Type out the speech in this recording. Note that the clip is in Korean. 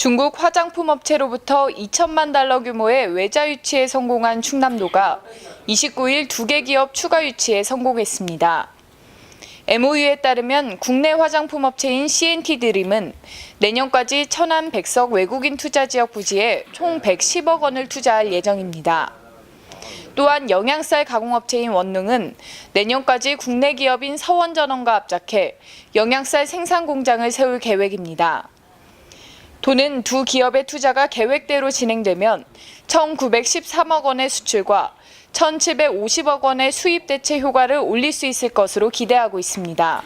중국 화장품 업체로부터 2천만 달러 규모의 외자 유치에 성공한 충남도가 29일 두 개 기업 추가 유치에 성공했습니다. MOU에 따르면 국내 화장품 업체인 CNT 드림은 내년까지 천안 백석 외국인 투자 지역 부지에 총 110억 원을 투자할 예정입니다. 또한 영양쌀 가공업체인 원능은 내년까지 국내 기업인 서원전원과 합작해 영양쌀 생산 공장을 세울 계획입니다. 도는 두 기업의 투자가 계획대로 진행되면 1,913억 원의 수출과 1,750억 원의 수입 대체 효과를 올릴 수 있을 것으로 기대하고 있습니다.